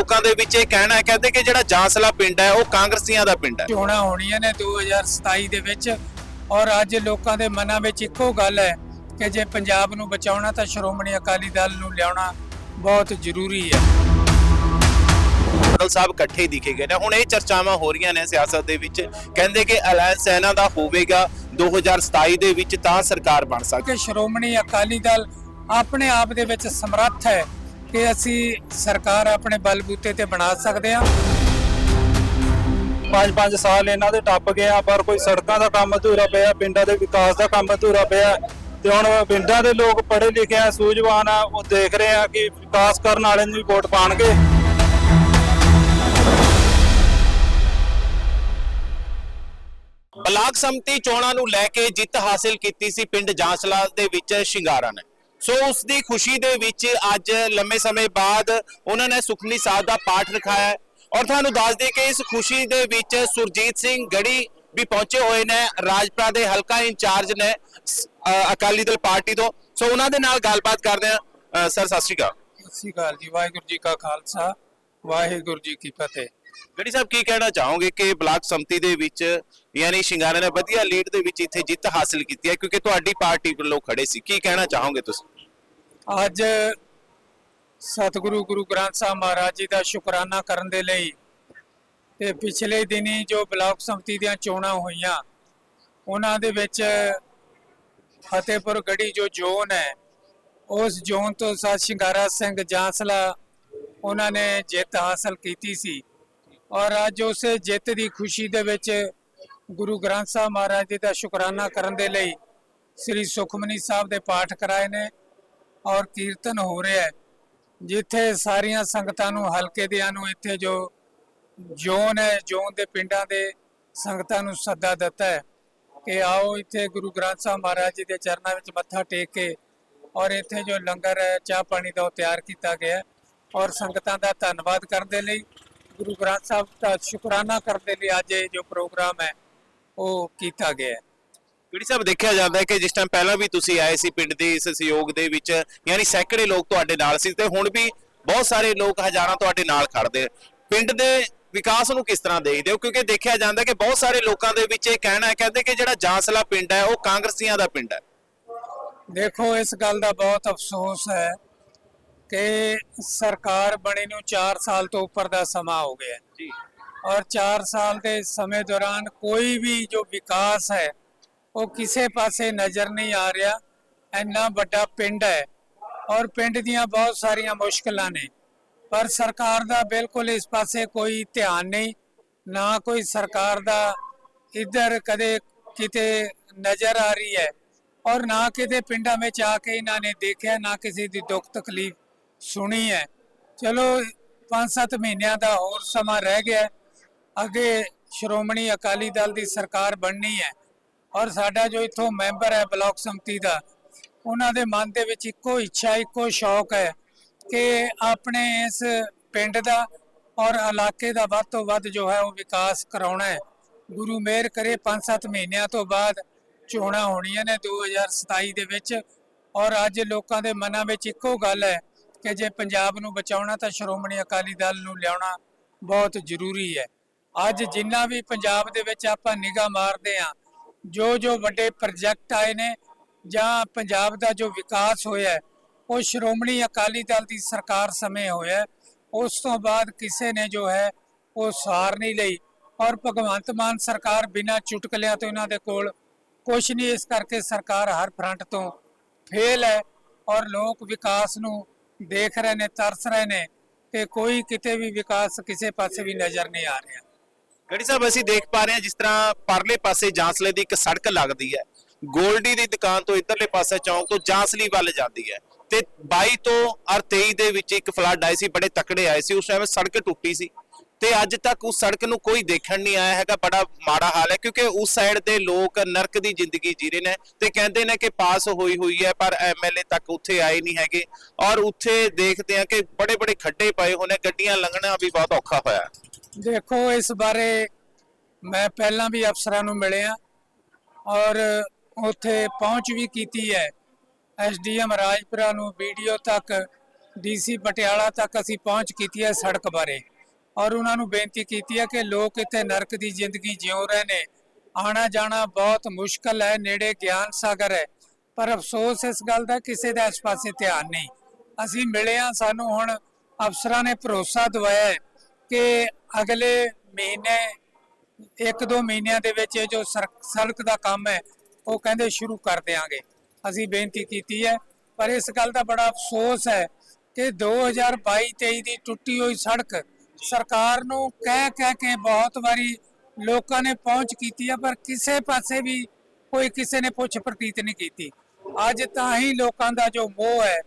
ਲੋਕਾਂ ਦੇ ਵਿੱਚ ਇਹ ਕਹਿਣਾ ਹੈ ਕਹਿੰਦੇ ਕਿ ਜਿਹੜਾ ਜਾਂਸਲਾ ਪਿੰਡ ਹੈ ਉਹ ਕਾਂਗਰਸੀਆਂ ਦਾ ਪਿੰਡ ਹੈ। ਚੋਣਾਂ ਹੋਣੀਆਂ ਨੇ 2027 ਦੇ ਵਿੱਚ ਔਰ ਅੱਜ ਲੋਕਾਂ ਦੇ ਮਨਾਂ ਵਿੱਚ ਇੱਕੋ ਗੱਲ ਹੈ ਕਿ ਜੇ ਪੰਜਾਬ ਨੂੰ ਬਚਾਉਣਾ ਤਾਂ ਸ਼੍ਰੋਮਣੀ ਅਕਾਲੀ ਦਲ ਨੂੰ ਲਿਆਉਣਾ ਬਹੁਤ ਜ਼ਰੂਰੀ ਹੈ। ਬਾਦਲ ਸਾਹਿਬ ਇਕੱਠੇ ਦਿਖੇ ਗਏ ਨੇ। ਹੁਣ ਇਹ ਚਰਚਾਵਾਂ ਹੋ ਰਹੀਆਂ ਨੇ ਸਿਆਸਤ ਦੇ ਵਿੱਚ। ਕਹਿੰਦੇ ਕਿ ਅਲਾਇੰਸ ਇਹਨਾਂ ਦਾ ਹੋਵੇਗਾ 2027 ਦੇ ਵਿੱਚ ਤਾਂ ਸਰਕਾਰ ਬਣ ਸਕਦੀ। ਸ਼੍ਰੋਮਣੀ ਅਕਾਲੀ ਦਲ ਆਪਣੇ ਆਪ ਦੇ ਵਿੱਚ ਸਮਰੱਥ ਹੈ ਕਿ ਅਸੀਂ ਸਰਕਾਰ ਆਪਣੇ ਬਲਬੂਤੇ ਤੇ ਬਣਾ ਸਕਦੇ ਹਾਂ। ਪੰਜ ਪੰਜ ਸਾਲ ਇਹਨਾਂ ਦੇ ਟੱਪ ਗਏ ਆ, ਪਰ ਕੋਈ ਸੜਕਾਂ ਦਾ ਕੰਮ ਅਧੂਰਾ ਪਿਆ, ਪਿੰਡਾਂ ਦੇ ਵਿਕਾਸ ਦਾ ਕੰਮ ਅਧੂਰਾ ਪਿਆ। ਤੇ ਹੁਣ ਪਿੰਡਾਂ ਦੇ ਲੋਕ ਪੜ੍ਹੇ ਲਿਖੇ ਆ, ਸੂਝਵਾਨ ਆ, ਉਹ ਦੇਖ ਰਹੇ ਆ ਕਿ ਵਿਕਾਸ ਕਰਨ ਵਾਲੇ ਨੂੰ ਵੀ ਵੋਟ ਪਾਣਗੇ ਬਲਾਕ ਸੰਮਤੀ ਚੋਣਾਂ ਨੂੰ ਲੈ ਕੇ ਜਿੱਤ ਹਾਸਿਲ ਕੀਤੀ ਸੀ ਪਿੰਡ ਜਾਂਸਲਾ ਦੇ ਵਿੱਚ ਸ਼ਿੰਗਾਰਾ ਨੇ ਸੋ ਉਸ ਦੀ ਖੁਸ਼ੀ ਦੇ ਵਿੱਚ ਅੱਜ ਲੰਮੇ ਸਮੇਂ ਬਾਅਦ ਉਹਨਾਂ ਨੇ ਸੁਖਨੀ ਸਾਹਿਬ ਦਾ ਪਾਠ ਰਖਾਇਆ ਹੈ। ਔਰ ਤੁਹਾਨੂੰ ਦੱਸ ਦੇ ਕਿ ਇਸ ਖੁਸ਼ੀ ਦੇ ਵਿੱਚ ਸੁਰਜੀਤ ਸਿੰਘ ਗੜੀ ਵੀ ਪਹੁੰਚੇ ਹੋਏ ਨੇ ਰਾਜਪੁਰਾ ਦੇ ਹਲਕਾ ਇੰਚਾਰਜ ਨੇ ਅਕਾਲੀ ਦਲ ਪਾਰਟੀ ਤੋਂ। ਸੋ ਉਹਨਾਂ ਦੇ ਨਾਲ ਗੱਲਬਾਤ ਕਰਦੇ ਹਾਂ। ਸਰ ਸਤਿ ਸ਼੍ਰੀ ਅਕਾਲ। ਸਤਿ ਸ਼੍ਰੀ ਅਕਾਲ ਜੀ। ਵਾਹਿਗੁਰੂ ਜੀ ਕਾ ਖਾਲਸਾ ਵਾਹਿਗੁਰੂ ਜੀ ਕੀ ਫਤਿਹ। ਗੜੀ ਸਾਹਿਬ ਕੀ ਕਹਿਣਾ ਚਾਹੋਗੇ ਕਿ ਬਲਾਕ ਸੰਮਤੀ ਦੇ ਵਿੱਚ ਯਾਨੀ ਸ਼ਿੰਗਾਰਾ ਨੇ ਵਧੀਆ ਲੀਡ ਦੇ ਵਿੱਚ ਇੱਥੇ ਜਿੱਤ ਹਾਸਲ ਕੀਤੀ ਹੈ, ਕਿਉਂਕਿ ਤੁਹਾਡੀ ਪਾਰਟੀ ਵੱਲੋਂ ਖੜੇ ਸੀ। ਕੀ ਕਹਿਣਾ ਚਾਹੋਗੇ ਤੁਸੀਂ? ਅੱਜ ਸਤਿਗੁਰੂ ਗੁਰੂ ਗ੍ਰੰਥ ਸਾਹਿਬ ਮਹਾਰਾਜ ਜੀ ਦਾ ਸ਼ੁਕਰਾਨਾ ਕਰਨ ਦੇ ਲਈ ਤੇ ਪਿਛਲੇ ਦਿਨੀ ਜੋ ਬਲਾਕ ਸੰਮਤੀ ਦੀਆਂ ਚੋਣਾਂ ਹੋਈਆਂ, ਉਹਨਾਂ ਦੇ ਵਿੱਚ ਫਤਿਹਪੁਰ ਗੜੀ ਜੋ ਜ਼ੋਨ ਹੈ, ਉਸ ਜ਼ੋਨ ਤੋਂ ਸਤ ਸ਼ਿੰਗਾਰਾ ਸਿੰਘ ਜਾਂਸਲਾ ਉਹਨਾਂ ਨੇ ਜਿੱਤ ਹਾਸਲ ਕੀਤੀ ਸੀ। ਔਰ ਅੱਜ ਉਸੇ ਜਿੱਤ ਦੀ ਖੁਸ਼ੀ ਦੇ ਵਿੱਚ ਗੁਰੂ ਗ੍ਰੰਥ ਸਾਹਿਬ ਮਹਾਰਾਜ ਜੀ ਦਾ ਸ਼ੁਕਰਾਨਾ ਕਰਨ ਦੇ ਲਈ ਸ੍ਰੀ ਸੁਖਮਨੀ ਸਾਹਿਬ ਦੇ ਪਾਠ ਕਰਾਏ ਨੇ ਔਰ ਕੀਰਤਨ ਹੋ ਰਿਹਾ ਹੈ। ਜਿੱਥੇ ਸਾਰੀਆਂ ਸੰਗਤਾਂ ਨੂੰ, ਹਲਕੇ ਦਿਆਂ ਨੂੰ ਇੱਥੇ ਜੋ ਜੋਨ ਹੈ, ਜੋਨ ਦੇ ਪਿੰਡਾਂ ਦੇ ਸੰਗਤਾਂ ਨੂੰ ਸੱਦਾ ਦਿੱਤਾ ਹੈ ਕਿ ਆਓ ਇੱਥੇ ਗੁਰੂ ਗ੍ਰੰਥ ਸਾਹਿਬ ਮਹਾਰਾਜ ਜੀ ਦੇ ਚਰਨਾਂ ਵਿੱਚ ਮੱਥਾ ਟੇਕ ਕੇ ਔਰ ਇੱਥੇ ਜੋ ਲੰਗਰ ਹੈ, ਚਾਹ ਪਾਣੀ ਦਾ ਉਹ ਤਿਆਰ ਕੀਤਾ ਗਿਆ ਔਰ ਸੰਗਤਾਂ ਦਾ ਧੰਨਵਾਦ ਕਰਨ ਦੇ ਲਈ ਗੁਰੂ ਗ੍ਰੰਥ ਸਾਹਿਬ ਦਾ ਸ਼ੁਕਰਾਨਾ ਕਰਨ ਦੇ ਲਈ ਅੱਜ ਇਹ ਜੋ ਪ੍ਰੋਗਰਾਮ ਹੈ ਉਹ ਕੀਤਾ ਗਿਆ ਹੈ। ਗੜੀ ਸਾਹਿਬ ਦੇਖਿਆ ਜਾਂਦਾ ਹੈ ਕਿ ਜਿਸ ਟਾਈਮ ਪਹਿਲਾਂ ਵੀ ਤੁਸੀਂ ਆਏ ਸੀ ਪਿੰਡ ਦੇ ਇਸ ਸਹਿਯੋਗ ਦੇ ਵਿੱਚ ਯਾਨੀ ਸੈਂਕੜੇ ਲੋਕ ਤੁਹਾਡੇ ਨਾਲ ਸੀ ਤੇ ਹੁਣ ਵੀ ਬਹੁਤ ਸਾਰੇ ਲੋਕ ਹਜ਼ਾਰਾਂ ਤੁਹਾਡੇ ਨਾਲ ਖੜਦੇ ਪਿੰਡ ਦੇ ਵਿਕਾਸ ਨੂੰ ਕਿਸ ਤਰ੍ਹਾਂ ਦੇਖਦੇ ਹੋ? ਕਿਉਂਕਿ ਦੇਖਿਆ ਜਾਂਦਾ ਕਿ ਬਹੁਤ ਸਾਰੇ ਲੋਕਾਂ ਦੇ ਵਿੱਚ ਇਹ ਕਹਿਣਾ ਹੈ ਕਹਿੰਦੇ ਕਿ ਜਿਹੜਾ ਜਾਂਸਲਾ ਪਿੰਡ ਹੈ ਉਹ ਕਾਂਗਰਸੀਆਂ ਦਾ ਪਿੰਡ ਹੈ। ਦੇਖੋ ਇਸ ਗੱਲ ਦਾ ਬਹੁਤ ਅਫਸੋਸ ਹੈ ਕਿ ਸਰਕਾਰ ਬਣੀ ਨੂੰ 4 ਸਾਲ ਤੋਂ ਉੱਪਰ ਦਾ ਸਮਾਂ ਹੋ ਗਿਆ ਜੀ। ਔਰ 4 ਸਾਲ ਦੇ ਸਮੇਂ ਦੌਰਾਨ ਕੋਈ ਵੀ ਜੋ ਵਿਕਾਸ ਹੈ, ਉਹ ਕਿਸੇ ਪਾਸੇ ਨਜ਼ਰ ਨਹੀਂ ਆ ਰਿਹਾ। ਇੰਨਾ ਵੱਡਾ ਪਿੰਡ ਹੈ ਔਰ ਪਿੰਡ ਦੀਆਂ ਬਹੁਤ ਸਾਰੀਆਂ ਮੁਸ਼ਕਲਾਂ ਨੇ। ਪਰ ਸਰਕਾਰ ਦਾ ਬਿਲਕੁਲ ਇਸ ਪਾਸੇ ਕੋਈ ਧਿਆਨ ਨਹੀਂ, ਨਾ ਕੋਈ ਸਰਕਾਰ ਦਾ ਇੱਧਰ ਕਦੇ ਕਿਤੇ ਨਜ਼ਰ ਆ ਰਹੀ ਹੈ ਔਰ ਨਾ ਕਿਤੇ ਪਿੰਡਾਂ ਵਿੱਚ ਆ ਕੇ ਇਹਨਾਂ ਨੇ ਦੇਖਿਆ, ਨਾ ਕਿਸੇ ਦੀ ਦੁੱਖ ਤਕਲੀਫ ਸੁਣੀ ਹੈ। ਚਲੋ 5-7 ਮਹੀਨਿਆਂ ਦਾ ਹੋਰ ਸਮਾਂ ਰਹਿ ਗਿਆ। ਅੱਗੇ ਸ਼੍ਰੋਮਣੀ ਅਕਾਲੀ ਦਲ ਦੀ ਸਰਕਾਰ ਬਣਨੀ ਹੈ ਔਰ ਸਾਡਾ ਜੋ ਇਥੋਂ ਮੈਂਬਰ ਹੈ ਬਲਾਕ ਸੰਮਤੀ ਦਾ, ਉਹਨਾਂ ਦੇ ਮਨ ਦੇ ਵਿੱਚ ਇੱਕੋ ਇੱਛਾ, ਇੱਕੋ ਸ਼ੌਕ ਹੈ ਕਿ ਆਪਣੇ ਇਸ ਪਿੰਡ ਦਾ ਔਰ ਇਲਾਕੇ ਦਾ ਵੱਧ ਤੋਂ ਵੱਧ ਜੋ ਹੈ ਉਹ ਵਿਕਾਸ ਕਰਾਉਣਾ ਹੈ। ਗੁਰੂ ਮੇਰ ਕਰੇ 5-7 ਮਹੀਨਿਆਂ ਤੋਂ ਬਾਅਦ ਚੋਣਾਂ ਹੋਣੀਆਂ ਨੇ 2027 ਦੇ ਵਿੱਚ ਔਰ ਅੱਜ ਲੋਕਾਂ ਦੇ ਮਨਾਂ ਵਿੱਚ ਇੱਕੋ ਗੱਲ ਹੈ ਕਿ ਜੇ ਪੰਜਾਬ ਨੂੰ ਬਚਾਉਣਾ ਤਾਂ ਸ਼੍ਰੋਮਣੀ ਅਕਾਲੀ ਦਲ ਨੂੰ ਲਿਆਉਣਾ ਬਹੁਤ ਜ਼ਰੂਰੀ ਹੈ। ਅੱਜ ਜਿੰਨਾ ਵੀ ਪੰਜਾਬ ਦੇ ਵਿੱਚ ਆਪਾਂ ਨਿਗਾਹ ਮਾਰਦੇ ਆ ਜੋ ਜੋ ਵੱਡੇ ਪ੍ਰੋਜੈਕਟ ਆਏ ਨੇ ਜਾਂ ਪੰਜਾਬ ਦਾ ਜੋ ਵਿਕਾਸ ਹੋਇਆ, ਉਹ ਸ਼੍ਰੋਮਣੀ ਅਕਾਲੀ ਦਲ ਦੀ ਸਰਕਾਰ ਸਮੇਂ ਹੋਇਆ, ਉਸ ਤੋਂ ਬਾਅਦ ਕਿਸੇ ਨੇ ਜੋ ਹੈ, ਉਹ ਸਾਰ ਨਹੀਂ ਲਈ ਔਰ ਭਗਵੰਤ ਮਾਨ ਸਰਕਾਰ ਬਿਨਾਂ ਚੁਟਕਲਿਆਂ ਤੋਂ ਇਹਨਾਂ ਦੇ ਕੋਲ ਕੁਝ ਨਹੀਂ, ਇਸ ਕਰਕੇ ਸਰਕਾਰ ਹਰ ਫਰੰਟ ਤੋਂ ਫੇਲ ਹੈ ਔਰ ਲੋਕ ਵਿਕਾਸ ਨੂੰ ਦੇਖ ਰਹੇ ਨੇ, ਤਰਸ ਰਹੇ ਨੇ ਕਿ ਕੋਈ ਕਿਤੇ ਵੀ ਵਿਕਾਸ ਕਿਸੇ ਪਾਸੇ ਵੀ ਨਜ਼ਰ ਨਹੀਂ ਆ ਰਿਹਾ। ਗੜੀ ਸਾਹਿਬ, ਅਸੀਂ ਦੇਖ ਪਾ ਰਹੇ ਹਾਂ ਜਿਸ ਤਰ੍ਹਾਂ ਪਰਲੇ ਪਾਸੇ ਜਾਂਸਲੇ ਦੀ ਇੱਕ ਸੜਕ ਲੱਗਦੀ ਹੈ। ਗੋਲਡੀ ਦੀ ਦੁਕਾਨ ਤੋਂ ਇਧਰਲੇ ਪਾਸੇ ਚੌਂਕ ਤੋਂ ਜਾਂਸਲੀ ਵੱਲ ਜਾਂਦੀ ਹੈ। ਤੇ 22 ਤੋਂ ਔਰ 23 ਦੇ ਵਿੱਚ ਇੱਕ ਫਲੱਡ ਆਈ ਸੀ, ਬੜੇ ਤਕੜੇ ਆਏ ਸੀ। ਉਸ ਟਾਈਮ ਸੜਕ ਟੁੱਟੀ ਸੀ। ਤੇ ਅੱਜ ਤੱਕ ਉਸ ਸੜਕ ਨੂੰ ਕੋਈ ਦੇਖਣ ਨਹੀਂ ਆਇਆ ਹੈਗਾ, ਬੜਾ ਮਾੜਾ ਹਾਲ ਹੈ, ਕਿਉਂਕਿ ਉਸ ਸਾਈਡ ਦੇ ਲੋਕ ਨਰਕ ਦੀ ਜ਼ਿੰਦਗੀ ਜੀ ਰਹੇ ਨੇ ਤੇ ਕਹਿੰਦੇ ਨੇ ਕਿ ਪਾਸ ਹੋਈ ਹੋਈ ਹੈ, ਪਰ ਐਮਐਲਏ ਤੱਕ ਉੱਥੇ ਆਏ ਨਹੀਂ ਹੈਗੇ। ਔਰ ਉੱਥੇ ਦੇਖਦੇ ਆ ਕਿ ਬੜੇ ਬੜੇ ਖੱਡੇ ਪਏ ਹੋਣੇ ਗੱਡੀਆਂ ਲੰਘਣਾ ਵੀ ਬਹੁਤ ਔਖਾ ਹੋਇਆ। ਦੇਖੋ, ਇਸ ਬਾਰੇ ਮੈਂ ਪਹਿਲਾਂ ਵੀ ਅਫਸਰਾਂ ਨੂੰ ਮਿਲਿਆ ਔਰ ਉੱਥੇ ਪਹੁੰਚ ਵੀ ਕੀਤੀ ਹੈ। ਐਸਡੀਐਮ ਰਾਜਪੁਰਾ ਨੂੰ ਵੀਡੀਓ ਤੱਕ ਡੀਸੀ ਪਟਿਆਲਾ ਤੱਕ ਅਸੀਂ ਪਹੁੰਚ ਕੀਤੀ ਹੈ ਸੜਕ ਬਾਰੇ ਔਰ ਉਹਨਾਂ ਨੂੰ ਬੇਨਤੀ ਕੀਤੀ ਹੈ ਕਿ ਲੋਕ ਇੱਥੇ ਨਰਕ ਦੀ ਜ਼ਿੰਦਗੀ ਜਿਉ ਰਹੇ ਨੇ। ਆਣਾ ਜਾਣਾ ਬਹੁਤ ਮੁਸ਼ਕਲ ਹੈ, ਨੇੜੇ ਗਿਆਨ ਸਾਗਰ ਹੈ, ਪਰ ਅਫਸੋਸ ਇਸ ਗੱਲ ਦਾ ਕਿਸੇ ਦਾ ਇਸ ਪਾਸੇ ਧਿਆਨ ਨਹੀਂ। ਅਸੀਂ ਮਿਲੇ ਹਾਂ, ਸਾਨੂੰ ਹੁਣ ਅਫਸਰਾਂ ਨੇ ਭਰੋਸਾ ਦਵਾਇਆ ਕਿ ਅਗਲੇ ਮਹੀਨੇ, ਇੱਕ ਦੋ ਮਹੀਨਿਆਂ ਦੇ ਵਿੱਚ ਇਹ ਜੋ ਸੜਕ- ਸੜਕ ਦਾ ਕੰਮ ਹੈ, ਉਹ ਕਹਿੰਦੇ ਸ਼ੁਰੂ ਕਰ ਦੇਾਂਗੇ ਅਸੀਂ ਬੇਨਤੀ ਕੀਤੀ ਹੈ, ਪਰ ਇਸ ਗੱਲ ਦਾ ਬੜਾ ਅਫਸੋਸ ਹੈ ਕਿ 2022-23 ਦੀ ਟੁੱਟੀ ਹੋਈ ਸੜਕ ਸਰਕਾਰ ਨੂੰ ਕਹਿ ਕਹਿ ਕੇ ਬਹੁਤ ਵਾਰੀ ਲੋਕਾਂ ਨੇ ਪਹੁੰਚ ਕੀਤੀ ਹੈ, ਪਰ ਕਿਸੇ ਪਾਸੇ ਵੀ ਕੋਈ ਕਿਸੇ ਨੇ ਪੁੱਛ ਪ੍ਰਤੀਤ ਨਹੀਂ ਕੀਤੀ। ਅੱਜ ਤਾਂ ਹੀ ਲੋਕਾਂ ਦਾ ਜੋ ਮੋਹ ਹੈ,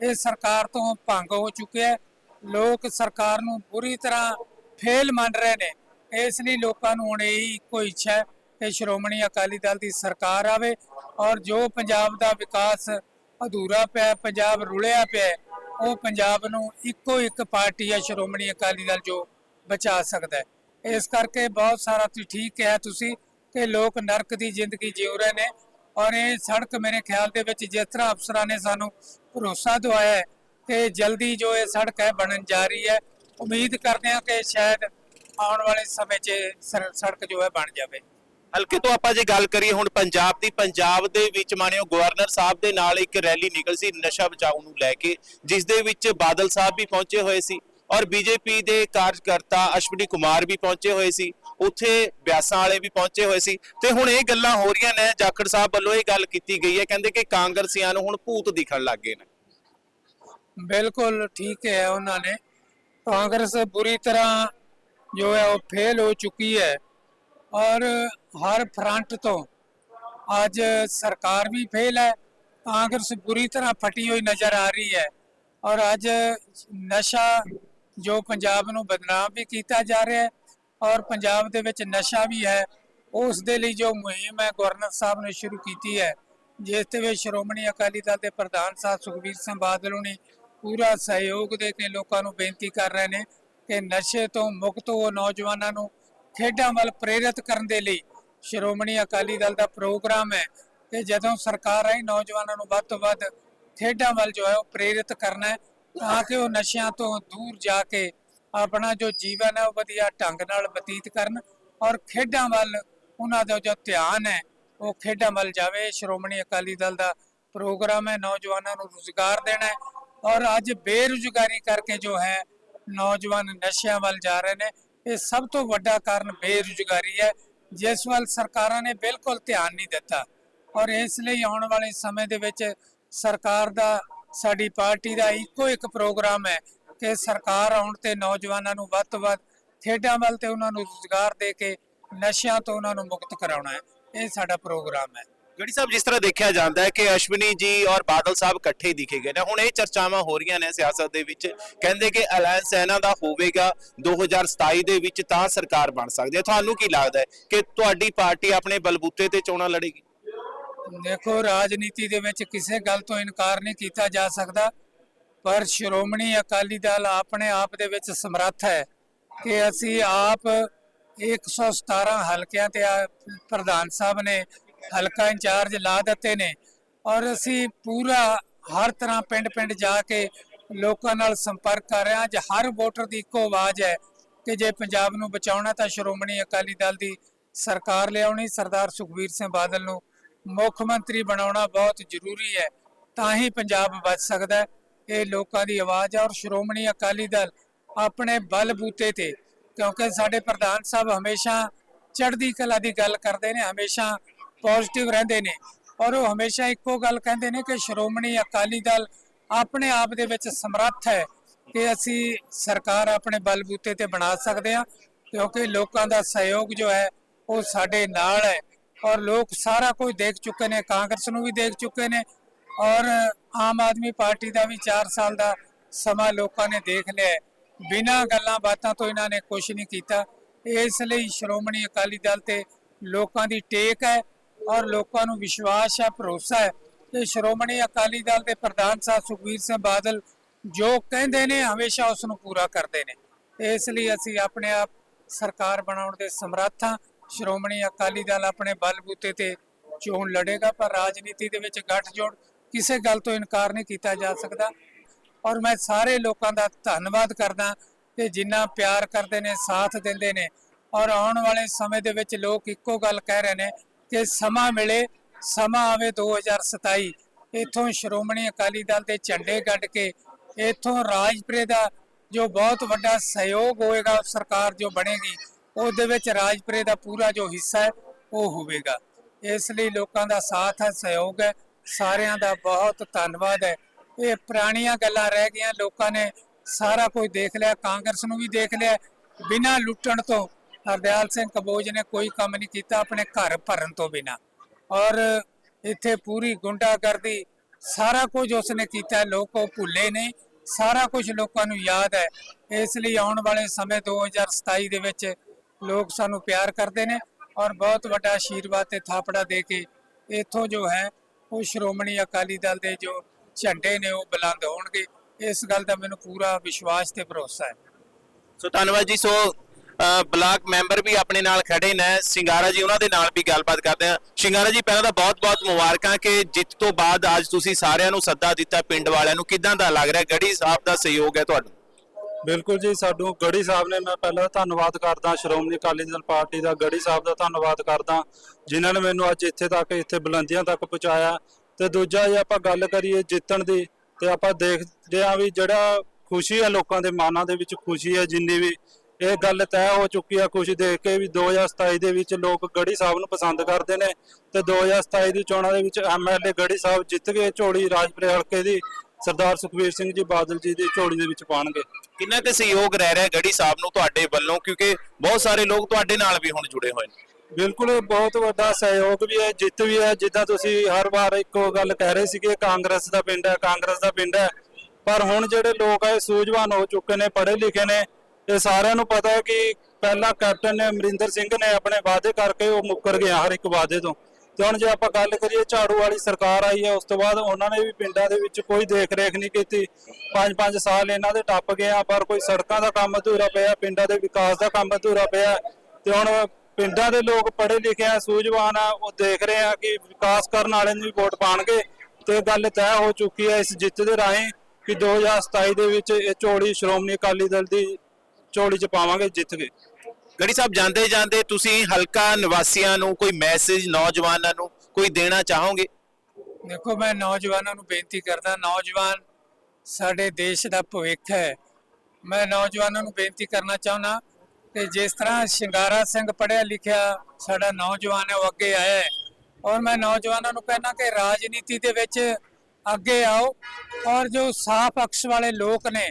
ਇਹ ਸਰਕਾਰ ਤੋਂ ਭੰਗ ਹੋ ਚੁੱਕਿਆ ਹੈ। ਲੋਕ ਸਰਕਾਰ ਨੂੰ ਬੁਰੀ ਤਰ੍ਹਾਂ ਫੇਲ ਮੰਨ ਰਹੇ ਨੇ। ਇਸ ਲਈ ਲੋਕਾਂ ਨੂੰ ਹੁਣ ਇਹੀ ਇੱਕੋ ਇੱਛਾ ਹੈ ਕਿ ਸ਼੍ਰੋਮਣੀ ਅਕਾਲੀ ਦਲ ਦੀ ਸਰਕਾਰ ਆਵੇ ਔਰ ਜੋ ਪੰਜਾਬ ਦਾ ਵਿਕਾਸ ਅਧੂਰਾ ਪਿਆ, ਪੰਜਾਬ ਰੁਲਿਆ ਪਿਆ ਉਹ ਪੰਜਾਬ ਨੂੰ ਇੱਕੋ ਇੱਕ ਪਾਰਟੀ ਹੈ ਸ਼੍ਰੋਮਣੀ ਅਕਾਲੀ ਦਲ ਜੋ ਬਚਾ ਸਕਦਾ ਹੈ। ਇਸ ਕਰਕੇ ਬਹੁਤ ਸਾਰਾ ਤੁਸੀਂ ਠੀਕ ਕਿਹਾ ਤੁਸੀਂ ਕਿ ਲੋਕ ਨਰਕ ਦੀ ਜ਼ਿੰਦਗੀ ਜਿਉ ਰਹੇ ਨੇ ਔਰ ਇਹ ਸੜਕ ਮੇਰੇ ਖਿਆਲ ਦੇ ਵਿੱਚ ਜਿਸ ਤਰ੍ਹਾਂ ਅਫਸਰਾਂ ਨੇ ਸਾਨੂੰ ਭਰੋਸਾ ਦਵਾਇਆ ਹੈ ਜਲਦੀ ਜੋ ਇਹ ਸੜਕ ਹੈ ਬਣਨ ਜਾ ਰਹੀ ਹੈ। ਉਮੀਦ ਕਰਦੇ ਹਾਂ ਕਿ ਸ਼ਾਇਦ ਆਉਣ ਵਾਲੇ ਸਮੇਂ 'ਚ ਸਰ- ਸੜਕ ਜੋ ਹੈ ਬਣ ਜਾਵੇ। ਹਲਕੇ ਤੋਂ ਆਪਾਂ ਜੇ ਗੱਲ ਕਰੀਏ ਹੁਣ ਪੰਜਾਬ ਦੀ, ਪੰਜਾਬ ਦੇ ਵਿੱਚ ਮਾਨਿਓ ਗਵਰਨਰ ਸਾਹਿਬ ਦੇ ਨਾਲ ਇੱਕ ਰੈਲੀ ਨਿਕਲ ਸੀ ਨਸ਼ਾ ਬਚਾਓ ਨੂੰ ਲੈ ਕੇ, ਜਿਸ ਦੇ ਵਿੱਚ ਬਾਦਲ ਸਾਹਿਬ ਵੀ ਪਹੁੰਚੇ ਹੋਏ ਸੀ ਔਰ ਬੀਜੇਪੀ ਦੇ ਕਾਰਜਕਰਤਾ ਅਸ਼ਵਨੀ ਕੁਮਾਰ ਵੀ ਪਹੁੰਚੇ ਹੋਏ ਸੀ, ਉੱਥੇ ਬਿਆਸਾਂ ਵਾਲੇ ਵੀ ਪਹੁੰਚੇ ਹੋਏ ਸੀ। ਤੇ ਹੁਣ ਇਹ ਗੱਲਾਂ ਹੋ ਰਹੀਆਂ ਨੇ, ਜਾਖੜ ਸਾਹਿਬ ਵੱਲੋਂ ਇਹ ਗੱਲ ਕੀਤੀ ਗਈ ਹੈ, ਕਹਿੰਦੇ ਕਿ ਕਾਂਗਰਸੀਆਂ ਨੂੰ ਹੁਣ ਭੂਤ ਦਿਖਣ ਲੱਗ ਗਏ ਨੇ। ਬਿਲਕੁਲ ਠੀਕ ਹੈ ਉਹਨਾਂ ਨੇ। ਕਾਂਗਰਸ ਬੁਰੀ ਤਰ੍ਹਾਂ ਜੋ ਹੈ ਉਹ ਫੇਲ ਹੋ ਚੁੱਕੀ ਹੈ। ਔਰ ਹਰ ਫਰੰਟ ਤੋਂ ਅੱਜ ਸਰਕਾਰ ਵੀ ਫੇਲ ਹੈ। ਕਾਂਗਰਸ ਬੁਰੀ ਤਰ੍ਹਾਂ ਫਟੀ ਹੋਈ ਨਜ਼ਰ ਆ ਰਹੀ ਹੈ। ਔਰ ਅੱਜ ਨਸ਼ਾ ਜੋ ਪੰਜਾਬ ਨੂੰ ਬਦਨਾਮ ਵੀ ਕੀਤਾ ਜਾ ਰਿਹਾ ਹੈ ਔਰ ਪੰਜਾਬ ਦੇ ਵਿੱਚ ਨਸ਼ਾ ਵੀ ਹੈ, ਉਸ ਦੇ ਲਈ ਜੋ ਮੁਹਿੰਮ ਹੈ ਗਵਰਨਰ ਸਾਹਿਬ ਨੇ ਸ਼ੁਰੂ ਕੀਤੀ ਹੈ, ਜਿਸ ਤੇ ਵਿੱਚ ਸ਼੍ਰੋਮਣੀ ਅਕਾਲੀ ਦਲ ਦੇ ਪ੍ਰਧਾਨ ਸਾਹਿਬ ਸੁਖਬੀਰ ਸਿੰਘ ਬਾਦਲ ਨੇ ਪੂਰਾ ਸਹਿਯੋਗ ਦੇ ਕੇ ਲੋਕਾਂ ਨੂੰ ਬੇਨਤੀ ਕਰ ਰਹੇ ਨੇ ਕਿ ਨਸ਼ੇ ਤੋਂ ਮੁਕਤ ਹੋ ਨੌਜਵਾਨਾਂ ਨੂੰ ਖੇਡਾਂ ਵੱਲ ਪ੍ਰੇਰਿਤ ਕਰਨ ਦੇ ਲਈ ਸ਼੍ਰੋਮਣੀ ਅਕਾਲੀ ਦਲ ਦਾ ਪ੍ਰੋਗਰਾਮ ਹੈ ਕਿ ਜਦੋਂ ਸਰਕਾਰ ਆਈ, ਨੌਜਵਾਨਾਂ ਨੂੰ ਵੱਧ ਤੋਂ ਵੱਧ ਖੇਡਾਂ ਵੱਲ ਜੋ ਹੈ ਉਹ ਪ੍ਰੇਰਿਤ ਕਰਨਾ ਹੈ ਤਾਂ ਕਿ ਉਹ ਨਸ਼ਿਆਂ ਤੋਂ ਦੂਰ ਜਾ ਕੇ ਆਪਣਾ ਜੋ ਜੀਵਨ ਹੈ ਉਹ ਵਧੀਆ ਢੰਗ ਨਾਲ ਬਤੀਤ ਕਰਨ ਔਰ ਖੇਡਾਂ ਵੱਲ ਉਹਨਾਂ ਦਾ ਜੋ ਧਿਆਨ ਹੈ ਉਹ ਖੇਡਾਂ ਵੱਲ ਜਾਵੇ। ਸ਼੍ਰੋਮਣੀ ਅਕਾਲੀ ਦਲ ਦਾ ਪ੍ਰੋਗਰਾਮ ਹੈ, ਨੌਜਵਾਨਾਂ ਨੂੰ ਰੁਜ਼ਗਾਰ ਦੇਣਾ ਹੈ ਔਰ ਅੱਜ ਬੇਰੁਜ਼ਗਾਰੀ ਕਰਕੇ ਜੋ ਹੈ ਨੌਜਵਾਨ ਨਸ਼ਿਆਂ ਵੱਲ ਜਾ ਰਹੇ ਨੇ। ਇਹ ਸਭ ਤੋਂ ਵੱਡਾ ਕਾਰਨ ਬੇਰੁਜ਼ਗਾਰੀ ਹੈ, ਜਿਸ ਵੱਲ ਸਰਕਾਰਾਂ ਨੇ ਬਿਲਕੁਲ ਧਿਆਨ ਨਹੀਂ ਦਿੱਤਾ। ਔਰ ਇਸ ਲਈ ਆਉਣ ਵਾਲੇ ਸਮੇਂ ਦੇ ਵਿੱਚ ਸਰਕਾਰ ਦਾ, ਸਾਡੀ ਪਾਰਟੀ ਦਾ ਇੱਕੋ ਇੱਕ ਪ੍ਰੋਗਰਾਮ ਹੈ ਕਿ ਸਰਕਾਰ ਆਉਣ ਤੇ ਨੌਜਵਾਨਾਂ ਨੂੰ ਵੱਧ ਤੋਂ ਵੱਧ ਖੇਡਾਂ ਵੱਲ ਤੇ ਉਹਨਾਂ ਨੂੰ ਰੁਜ਼ਗਾਰ ਦੇ ਕੇ ਨਸ਼ਿਆਂ ਤੋਂ ਉਹਨਾਂ ਨੂੰ ਮੁਕਤ ਕਰਾਉਣਾ ਹੈ। ਇਹ ਸਾਡਾ ਪ੍ਰੋਗਰਾਮ ਹੈ। ਗੜੀ ਸਾਹਿਬ, ਜਿਸ ਤਰ੍ਹਾਂ ਦੇਖਿਆ ਜਾਂਦਾ ਹੈ ਕਿ ਅਸ਼ਵਨੀ ਜੀ ਔਰ ਬਾਦਲ ਸਾਹਿਬ ਇਕੱਠੇ ਦਿਖੇ ਗਏ ਨੇ। ਹੁਣ ਇਹ ਚਰਚਾਵਾਂ ਹੋ ਰਹੀਆਂ ਨੇ ਸਿਆਸਤ ਦੇ ਵਿੱਚ। ਕਹਿੰਦੇ ਕਿ ਅਲਾਈਅੰਸ ਇਹਨਾਂ ਦਾ ਹੋਵੇਗਾ 2027 ਦੇ ਵਿੱਚ ਤਾਂ ਸਰਕਾਰ ਬਣ ਸਕਦੀ ਹੈ। ਤੁਹਾਨੂੰ ਕੀ ਲੱਗਦਾ ਹੈ ਕਿ ਤੁਹਾਡੀ ਪਾਰਟੀ ਆਪਣੇ ਬਲਬੂਤੇ ਤੇ ਚੋਣਾਂ ਲੜੇਗੀ? ਦੇਖੋ, ਰਾਜਨੀਤੀ ਦੇ ਵਿੱਚ ਕਿਸੇ ਗੱਲ ਤੋਂ ਇਨਕਾਰ ਨਹੀਂ ਕੀਤਾ ਜਾ ਸਕਦਾ। ਪਰ ਸ਼੍ਰੋਮਣੀ ਅਕਾਲੀ ਦਲ ਆਪਣੇ ਆਪ ਦੇ ਵਿੱਚ ਸਮਰੱਥ ਹੈ ਕਿ ਅਸੀਂ ਆਪ 117 ਹਲਕਿਆਂ ਤੇ ਪ੍ਰਧਾਨ ਸਾਹਿਬ ਨੇ ਹਲਕਾ ਇੰਚਾਰਜ ਲਾ ਦਿੱਤੇ ਨੇ ਔਰ ਅਸੀਂ ਪੂਰਾ ਹਰ ਤਰ੍ਹਾਂ ਪਿੰਡ-ਪਿੰਡ ਜਾ ਕੇ ਲੋਕਾਂ ਨਾਲ ਸੰਪਰਕ ਕਰ ਰਹੇ ਹਾਂ। ਅੱਜ ਹਰ ਵੋਟਰ ਦੀ ਇੱਕੋ ਆਵਾਜ਼ ਹੈ ਕਿ ਜੇ ਪੰਜਾਬ ਨੂੰ ਬਚਾਉਣਾ ਤਾਂ ਸ਼੍ਰੋਮਣੀ ਅਕਾਲੀ ਦਲ ਦੀ ਸਰਕਾਰ ਲਿਆਉਣੀ, ਸਰਦਾਰ ਸੁਖਬੀਰ ਸਿੰਘ ਬਾਦਲ ਨੂੰ ਮੁੱਖ ਮੰਤਰੀ ਬਣਾਉਣਾ ਬਹੁਤ ਜ਼ਰੂਰੀ ਹੈ, ਤਾਂ ਹੀ ਪੰਜਾਬ ਬਚ ਸਕਦਾ ਹੈ। ਇਹ ਲੋਕਾਂ ਦੀ ਆਵਾਜ਼ ਹੈ ਔਰ ਸ਼੍ਰੋਮਣੀ ਅਕਾਲੀ ਦਲ ਆਪਣੇ ਬਲਬੂਤੇ ਤੇ, ਕਿਉਂਕਿ ਸਾਡੇ ਪ੍ਰਧਾਨ ਸਾਹਿਬ ਹਮੇਸ਼ਾ ਚੜ੍ਹਦੀ ਕਲਾ ਦੀ ਗੱਲ ਕਰਦੇ ਨੇ, ਹਮੇਸ਼ਾ ਪੋਜ਼ਿਟਿਵ ਰਹਿੰਦੇ ਨੇ। ਔਰ ਉਹ ਹਮੇਸ਼ਾ ਇੱਕੋ ਗੱਲ ਕਹਿੰਦੇ ਨੇ ਕਿ ਸ਼੍ਰੋਮਣੀ ਅਕਾਲੀ ਦਲ ਆਪਣੇ ਆਪ ਦੇ ਵਿੱਚ ਸਮਰੱਥ ਹੈ ਕਿ ਅਸੀਂ ਸਰਕਾਰ ਆਪਣੇ ਬਲਬੂਤੇ ਤੇ ਬਣਾ ਸਕਦੇ ਹਾਂ, ਕਿਉਂਕਿ ਲੋਕਾਂ ਦਾ ਸਹਿਯੋਗ ਜੋ ਹੈ ਉਹ ਸਾਡੇ ਨਾਲ ਹੈ। ਔਰ ਲੋਕ ਸਾਰਾ ਕੁਝ ਦੇਖ ਚੁੱਕੇ ਨੇ, ਕਾਂਗਰਸ ਨੂੰ ਵੀ ਦੇਖ ਚੁੱਕੇ ਨੇ। ਔਰ ਆਮ ਆਦਮੀ ਪਾਰਟੀ ਦਾ ਵੀ 4 ਸਾਲ ਦਾ ਸਮਾਂ ਲੋਕਾਂ ਨੇ ਦੇਖ ਲਿਆ ਬਿਨਾਂ ਗੱਲਾਂ ਬਾਤਾਂ ਤੋਂ ਇਹਨਾਂ ਨੇ ਕੁਝ ਨਹੀਂ ਕੀਤਾ। ਇਸ ਲਈ ਸ਼੍ਰੋਮਣੀ ਅਕਾਲੀ ਦਲ ਤੇ ਲੋਕਾਂ ਦੀ ਟੇਕ ਹੈ। ਔਰ ਲੋਕਾਂ ਨੂੰ ਵਿਸ਼ਵਾਸ ਹੈ, ਭਰੋਸਾ ਹੈ। ਕਿ ਸ਼੍ਰੋਮਣੀ ਅਕਾਲੀ ਦਲ ਦੇ ਪ੍ਰਧਾਨ ਸਾਹਿਬ ਸੁਖਬੀਰ ਸਿੰਘ ਬਾਦਲ ਜੋ ਕਹਿੰਦੇ ਨੇ, ਹਮੇਸ਼ਾ ਉਸ ਨੂੰ ਪੂਰਾ ਕਰਦੇ ਨੇ। ਇਸ ਲਈ ਅਸੀਂ ਆਪਣੇ ਆਪ ਸਰਕਾਰ ਬਣਾਉਣ ਦੇ ਸਮਰੱਥ ਹਾਂ। ਸ਼੍ਰੋਮਣੀ ਅਕਾਲੀ ਦਲ ਆਪਣੇ ਬਲਬੂਤੇ ਤੇ ਚੋਣ ਲੜੇਗਾ, ਪਰ ਰਾਜਨੀਤੀ ਦੇ ਵਿੱਚ ਗੱਠਜੋੜ ਕਿਸੇ ਗੱਲ ਤੋਂ ਇਨਕਾਰ ਨਹੀਂ ਕੀਤਾ ਜਾ ਸਕਦਾ। ਔਰ ਮੈਂ ਸਾਰੇ ਲੋਕਾਂ ਦਾ ਧੰਨਵਾਦ ਕਰਦਾ ਕਿ ਜਿੰਨਾ ਪਿਆਰ ਕਰਦੇ ਨੇ, ਸਾਥ ਦਿੰਦੇ ਨੇ। ਔਰ ਆਉਣ ਵਾਲੇ ਸਮੇਂ ਦੇ ਵਿੱਚ ਲੋਕ ਇੱਕੋ ਗੱਲ ਕਹਿ ਰਹੇ ਨੇ ਕਿ ਸਮਾਂ ਮਿਲੇ, ਸਮਾਂ ਆਵੇ 2027 ਇੱਥੋਂ ਸ਼੍ਰੋਮਣੀ ਅਕਾਲੀ ਦਲ ਦੇ ਝੰਡੇ ਗੱਡ ਕੇ, ਇੱਥੋਂ ਰਾਜਪੁਰੇ ਦਾ ਜੋ ਬਹੁਤ ਵੱਡਾ ਸਹਿਯੋਗ ਹੋਏਗਾ ਸਰਕਾਰ ਜੋ ਬਣੇਗੀ, ਉਹਦੇ ਵਿੱਚ ਰਾਜਪੁਰੇ ਦਾ ਪੂਰਾ ਜੋ ਹਿੱਸਾ ਹੈ, ਉਹ ਹੋਵੇਗਾ। ਇਸ ਲਈ ਲੋਕਾਂ ਦਾ ਸਾਥ ਹੈ, ਸਹਿਯੋਗ ਹੈ, ਸਾਰਿਆਂ ਦਾ ਬਹੁਤ ਧੰਨਵਾਦ ਹੈ। ਇਹ ਪੁਰਾਣੀਆਂ ਗੱਲਾਂ ਰਹਿ ਗਈਆਂ, ਲੋਕਾਂ ਨੇ ਸਾਰਾ ਕੁਝ ਦੇਖ ਲਿਆ, ਕਾਂਗਰਸ ਨੂੰ ਵੀ ਦੇਖ ਲਿਆ, ਬਿਨਾਂ ਲੁੱਟਣ ਤੋਂ ਹਰਦਿਆਲ ਸਿੰਘ ਕਬੋਜ ਨੇ ਕੋਈ ਕੰਮ ਨਹੀਂ ਕੀਤਾ ਆਪਣੇ ਘਰ ਭਰਨ ਤੋਂ ਬਿਨਾਂ। ਔਰ ਇੱਥੇ ਪੂਰੀ ਗੁੰਡਾਗਰਦੀ, ਸਾਰਾ ਕੁਝ ਉਸਨੇ ਕੀਤਾ, ਲੋਕ ਉਹ ਭੁੱਲੇ ਨੇ। ਸਾਰਾ ਕੁਝ ਲੋਕਾਂ ਨੂੰ ਯਾਦ ਹੈ। ਇਸ ਲਈ ਆਉਣ ਵਾਲੇ ਸਮੇਂ 2027 ਦੇ ਵਿੱਚ ਲੋਕ ਸਾਨੂੰ ਪਿਆਰ ਕਰਦੇ ਨੇ ਔਰ ਬਹੁਤ ਵੱਡਾ ਆਸ਼ੀਰਵਾਦ ਤੇ ਥਾਪੜਾ ਦੇ ਕੇ ਇੱਥੋਂ ਜੋ ਹੈ, ਉਹ ਸ਼੍ਰੋਮਣੀ ਅਕਾਲੀ ਦਲ ਦੇ ਜੋ ਝੰਡੇ ਨੇ, ਉਹ ਬੁਲੰਦ ਹੋਣਗੇ। ਇਸ ਗੱਲ ਦਾ ਮੈਨੂੰ ਪੂਰਾ ਵਿਸ਼ਵਾਸ ਤੇ ਭਰੋਸਾ ਹੈ। ਸੋ ਧੰਨਵਾਦ ਜੀ। ਸੋ ਬਲਾਕ ਮੈਂਬਰ ਵੀ ਆਪਣੇ ਨਾਲ ਖੜੇ ਨੇ। ਸਿੰਗਾਰਾ ਜੀ ਉਹਨਾਂ ਦੇ ਨਾਲ ਵੀ ਗੱਲਬਾਤ ਕਰਦੇ ਆ ਸਿੰਗਾਰਾ ਜੀ, ਪਹਿਲਾਂ ਤਾਂ ਬਹੁਤ-ਬਹੁਤ ਮੁਬਾਰਕਾਂ ਕਿ ਜਿੱਤ ਤੋਂ ਬਾਅਦ ਅੱਜ ਤੁਸੀਂ ਸਾਰਿਆਂ ਨੂੰ ਸੱਦਾ ਦਿੱਤਾ ਪਿੰਡ ਵਾਲਿਆਂ ਨੂੰ। ਕਿਦਾਂ ਦਾ ਲੱਗ ਰਿਹਾ? ਗੜੀ ਸਾਹਿਬ ਦਾ ਸਹਿਯੋਗ ਹੈ ਤੁਹਾਨੂੰ ਬਿਲਕੁਲ ਜੀ, ਸਾਡੂ ਗੜੀ ਸਾਹਿਬ ਨੇ ਮੈਂ ਪਹਿਲਾਂ ਧੰਨਵਾਦ ਕਰਦਾ। ਸ਼੍ਰੋਮਣੀ ਅਕਾਲੀ ਦਲ ਪਾਰਟੀ ਦਾ ਗੜੀ ਸਾਹਿਬ ਦਾ ਧੰਨਵਾਦ ਕਰਦਾ, ਜਿਨ੍ਹਾਂ ਨੇ ਮੈਨੂੰ ਅੱਜ ਇੱਥੇ ਤੱਕ, ਇੱਥੇ ਬੁਲੰਦੀਆਂ ਤੱਕ ਪਹੁੰਚਾਇਆ। ਤੇ ਦੂਜਾ ਜੇ ਆਪਾਂ ਗੱਲ ਕਰੀਏ ਜਿੱਤਣ ਦੀ, ਤੇ ਆਪਾਂ ਦੇਖਦੇ ਆ ਵੀ ਜਿਹੜਾ ਖੁਸ਼ੀ ਆ ਲੋਕਾਂ ਦੇ ਮਨਾਂ ਦੇ ਵਿੱਚ, ਖੁਸ਼ੀ ਹੈ ਜਿੰਨੀ ਵੀ ਇਹ ਗੱਲ ਤੈਅ ਹੋ ਚੁੱਕੀ ਆ ਖੁਸ਼ੀ ਦੇਖ ਕੇ ਵੀ 2027 ਦੇ ਵਿੱਚ ਲੋਕ ਗੜੀ ਸਾਹਿਬ ਨੂੰ ਪਸੰਦ ਕਰਦੇ ਨੇ ਤੇ 2027 ਦੀ ਚੋਣਾਂ ਦੇ ਵਿੱਚ ਐਮਐਲਏ ਗੜੀ ਸਾਹਿਬ ਜਿੱਤ ਕੇ ਝੋਲੀ ਰਾਜਪੁਰੇ ਹਲਕੇ ਦੀ ਸਰਦਾਰ ਸੁਖਬੀਰ ਸਿੰਘ ਜੀ ਬਾਦਲ ਜੀ ਦੀ ਝੋਲੀ ਦੇ ਵਿੱਚ ਪਾਣਗੇ। ਕਿੰਨਾ ਕੁ ਸਹਿਯੋਗ ਰਹਿ ਰਿਹਾ ਗੜੀ ਸਾਹਿਬ ਨੂੰ ਤੁਹਾਡੇ ਵੱਲੋਂ? ਕਿਉਂਕਿ ਬਹੁਤ ਸਾਰੇ ਲੋਕ ਤੁਹਾਡੇ ਨਾਲ ਵੀ ਹੁਣ ਜੁੜੇ ਹੋਏ ਨੇ। ਬਿਲਕੁਲ ਇਹ ਬਹੁਤ ਵੱਡਾ ਸਹਿਯੋਗ ਵੀ ਹੈ ਜਿੱਤ ਵੀ ਹੈ। ਜਿੱਦਾਂ ਤੁਸੀਂ ਹਰ ਵਾਰ ਇੱਕੋ ਗੱਲ ਕਹਿ ਰਹੇ ਸੀਗੇ ਕਾਂਗਰਸ ਦਾ ਪਿੰਡ ਹੈ ਕਾਂਗਰਸ ਦਾ ਪਿੰਡ ਹੈ। ਪਰ ਹੁਣ ਜਿਹੜੇ ਲੋਕ ਹੈ ਸੂਝਵਾਨ ਹੋ ਚੁੱਕੇ ਨੇ ਪੜ੍ਹੇ ਲਿਖੇ ਨੇ ਇਹ ਸਾਰਿਆਂ ਨੂੰ ਪਤਾ ਹੈ ਕਿ ਪਹਿਲਾਂ ਕੈਪਟਨ ਨੇ ਅਮਰਿੰਦਰ ਸਿੰਘ ਨੇ ਆਪਣੇ ਵਾਅਦੇ ਕਰਕੇ ਉਹ ਮੁੱਕਰ ਗਿਆ ਹਰ ਇੱਕ ਵਾਅਦੇ ਤੋਂ। ਤੇ ਹੁਣ ਜੇ ਆਪਾਂ ਗੱਲ ਕਰੀਏ ਝਾੜੂ ਵਾਲੀ ਸਰਕਾਰ ਆਈ ਹੈ, ਉਸ ਤੋਂ ਬਾਅਦ ਉਹਨਾਂ ਨੇ ਵੀ ਪਿੰਡਾਂ ਦੇ ਵਿੱਚ ਕੋਈ ਦੇਖ ਰੇਖ ਨਹੀਂ ਕੀਤੀ। ਪੰਜ ਪੰਜ ਸਾਲ ਇਹਨਾਂ ਦੇ ਟੱਪ ਗਏ ਆ, ਪਰ ਕੋਈ ਸੜਕਾਂ ਦਾ ਕੰਮ ਅਧੂਰਾ ਪਿਆ, ਪਿੰਡਾਂ ਦੇ ਵਿਕਾਸ ਦਾ ਕੰਮ ਅਧੂਰਾ ਪਿਆ। ਤੇ ਹੁਣ ਪਿੰਡਾਂ ਦੇ ਲੋਕ ਪੜ੍ਹੇ ਲਿਖੇ ਆ, ਸੂਝਵਾਨ ਆ, ਉਹ ਦੇਖ ਰਹੇ ਆ ਕਿ ਵਿਕਾਸ ਕਰਨ ਵਾਲੇ ਨੂੰ ਵੀ ਵੋਟ ਪਾਣਗੇ ਤੇ ਗੱਲ ਤੈਅ ਹੋ ਚੁੱਕੀ ਹੈ ਇਸ ਜਿੱਤ ਦੇ ਰਾਹੀਂ ਕਿ 2027 ਦੇ ਵਿੱਚ ਇਹ ਝੋਲੀ ਸ਼੍ਰੋਮਣੀ ਅਕਾਲੀ ਦਲ ਦੀ ਝੋਲੀ 'ਚ ਪਾਵਾਂਗੇ, ਜਿੱਤ ਕੇ ਗੜੀ ਸਾਹਿਬ, ਜਾਂਦੇ ਜਾਂਦੇ ਤੁਸੀਂ ਹਲਕਾ ਨਿਵਾਸੀਆਂ ਨੂੰ ਕੋਈ ਮੈਸੇਜ ਨੌਜਵਾਨਾਂ ਨੂੰ ਕੋਈ ਦੇਣਾ ਚਾਹੋਗੇ? ਦੇਖੋ, ਮੈਂ ਨੌਜਵਾਨਾਂ ਨੂੰ ਬੇਨਤੀ ਕਰਦਾ, ਨੌਜਵਾਨ ਸਾਡੇ ਦੇਸ਼ ਦਾ ਭਵਿੱਖ ਹੈ। ਮੈਂ ਨੌਜਵਾਨਾਂ ਨੂੰ ਬੇਨਤੀ ਕਰਨਾ ਚਾਹੁੰਦਾ ਕਿ ਜਿਸ ਤਰ੍ਹਾਂ ਸ਼ਿੰਗਾਰਾ ਸਿੰਘ ਪੜਿਆ ਲਿਖਿਆ ਸਾਡਾ ਨੌਜਵਾਨ ਹੈ, ਉਹ ਅੱਗੇ ਆਇਆ ਹੈ। ਔਰ ਮੈਂ ਨੌਜਵਾਨਾਂ ਨੂੰ ਕਹਿਣਾ ਕਿ ਰਾਜਨੀਤੀ ਦੇ ਵਿੱਚ ਅੱਗੇ ਆਓ। ਔਰ ਜੋ ਸਾਫ਼ ਅਕਸ਼ ਵਾਲੇ ਲੋਕ ਨੇ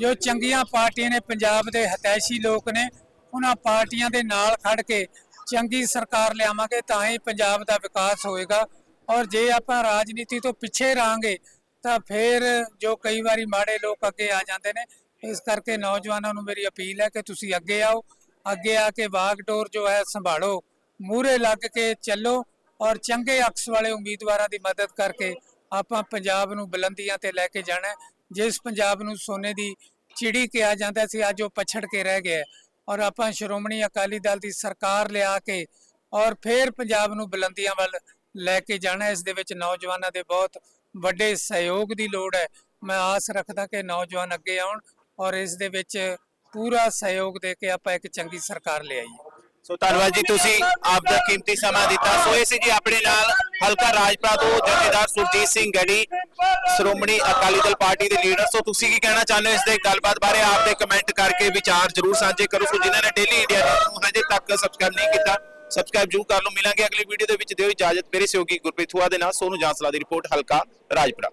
ਜੋ ਚੰਗੀਆਂ ਪਾਰਟੀਆਂ ਨੇ, ਪੰਜਾਬ ਦੇ ਹਤੈਸ਼ੀ ਲੋਕ ਨੇ, ਉਹਨਾਂ ਪਾਰਟੀਆਂ ਦੇ ਨਾਲ ਖੜ ਕੇ ਚੰਗੀ ਸਰਕਾਰ ਲਿਆਵਾਂਗੇ ਤਾਂ ਹੀ ਪੰਜਾਬ ਦਾ ਵਿਕਾਸ ਹੋਏਗਾ। ਔਰ ਜੇ ਆਪਾਂ ਰਾਜਨੀਤੀ ਤੋਂ ਪਿੱਛੇ ਰਹਾਂਗੇ ਤਾਂ ਫਿਰ ਜੋ ਕਈ ਵਾਰੀ ਮਾੜੇ ਲੋਕ ਅੱਗੇ ਆ ਜਾਂਦੇ ਨੇ, ਇਸ ਕਰਕੇ ਨੌਜਵਾਨਾਂ ਨੂੰ ਮੇਰੀ ਅਪੀਲ ਹੈ ਕਿ ਤੁਸੀਂ ਅੱਗੇ ਆਓ, ਅੱਗੇ ਆ ਕੇ ਵਾਗਡੋਰ ਜੋ ਹੈ ਸੰਭਾਲੋ ਮੂਰੇ ਲੱਗ ਕੇ ਚੱਲੋ ਔਰ ਚੰਗੇ ਅਕਸ ਵਾਲੇ ਉਮੀਦਵਾਰਾਂ ਦੀ ਮਦਦ ਕਰਕੇ ਆਪਾਂ ਪੰਜਾਬ ਨੂੰ ਬੁਲੰਦੀਆਂ ਤੇ ਲੈ ਕੇ ਜਾਣਾ ਜਿਸ ਪੰਜਾਬ ਨੂੰ ਸੋਨੇ ਦੀ ਚਿੜੀ ਕਿਹਾ ਜਾਂਦਾ ਸੀ, ਅੱਜ ਉਹ ਪਛੜ ਕੇ ਰਹਿ ਗਿਆ ਔਰ ਆਪਾਂ ਸ਼੍ਰੋਮਣੀ ਅਕਾਲੀ ਦਲ ਦੀ ਸਰਕਾਰ ਲਿਆ ਕੇ ਔਰ ਫਿਰ ਪੰਜਾਬ ਨੂੰ ਬੁਲੰਦੀਆਂ ਵੱਲ ਲੈ ਕੇ ਜਾਣਾ ਇਸ ਦੇ ਵਿੱਚ ਨੌਜਵਾਨਾਂ ਦੇ ਬਹੁਤ ਵੱਡੇ ਸਹਿਯੋਗ ਦੀ ਲੋੜ ਹੈ। ਮੈਂ ਆਸ ਰੱਖਦਾ ਕਿ ਨੌਜਵਾਨ ਅੱਗੇ ਆਉਣ ਔਰ ਇਸ ਦੇ ਵਿੱਚ ਪੂਰਾ ਸਹਿਯੋਗ ਦੇ ਕੇ ਆਪਾਂ ਇੱਕ ਚੰਗੀ ਸਰਕਾਰ ਲਿਆਈਏ ਸੋ ਧੰਨਵਾਦ ਜੀ, ਤੁਸੀਂ ਆਪ ਦਾ ਕੀਮਤੀ ਸਮਾਂ ਦਿੱਤਾ। ਸੋ ਇਹ ਸੀ ਜੀ ਆਪਣੇ ਨਾਲ ਹਲਕਾ ਰਾਜਪੁਰਾ ਤੋਂ ਜਥੇਦਾਰ ਸੁਰਜੀਤ ਸਿੰਘ ਗੜੀ ਸ਼੍ਰੋਮਣੀ ਅਕਾਲੀ ਦਲ ਪਾਰਟੀ ਦੇ ਲੀਡਰ ਸੋ ਤੁਸੀਂ ਕੀ ਕਹਿਣਾ ਚਾਹੁੰਦੇ ਹੋ ਇਸ ਦੇ ਗੱਲਬਾਤ ਬਾਰੇ? ਆਪ ਦੇ ਕਮੈਂਟ ਕਰਕੇ ਵਿਚਾਰ ਜ਼ਰੂਰ ਸਾਂਝੇ ਕਰੋ। ਸੋ ਜਿਨ੍ਹਾਂ ਨੇ ਡੇਲੀ ਇੰਡੀਆ ਨੂੰ ਹਜੇ ਤੱਕ ਸਬਸਕ੍ਰਾਈਬ ਨਹੀਂ ਕੀਤਾ ਸਬਸਕ੍ਰਾਈਬ ਜ਼ਰੂਰ ਕਰ ਲਓ। ਮਿਲਾਂਗੇ ਅਗਲੀ ਵੀਡੀਓ ਦੇ ਵਿੱਚ। ਦਿਓ ਇਜਾਜ਼ਤ। ਮੇਰੇ ਸਹਿਯੋਗੀ ਗੁਰਪ੍ਰੀਤ ਹੁਆ ਦੇ ਨਾਲ। ਸੋਨੂੰ ਜਾਂਸਲਾ ਦੀ ਰਿਪੋਰਟ ਹਲਕਾ ਰਾਜਪੁਰਾ।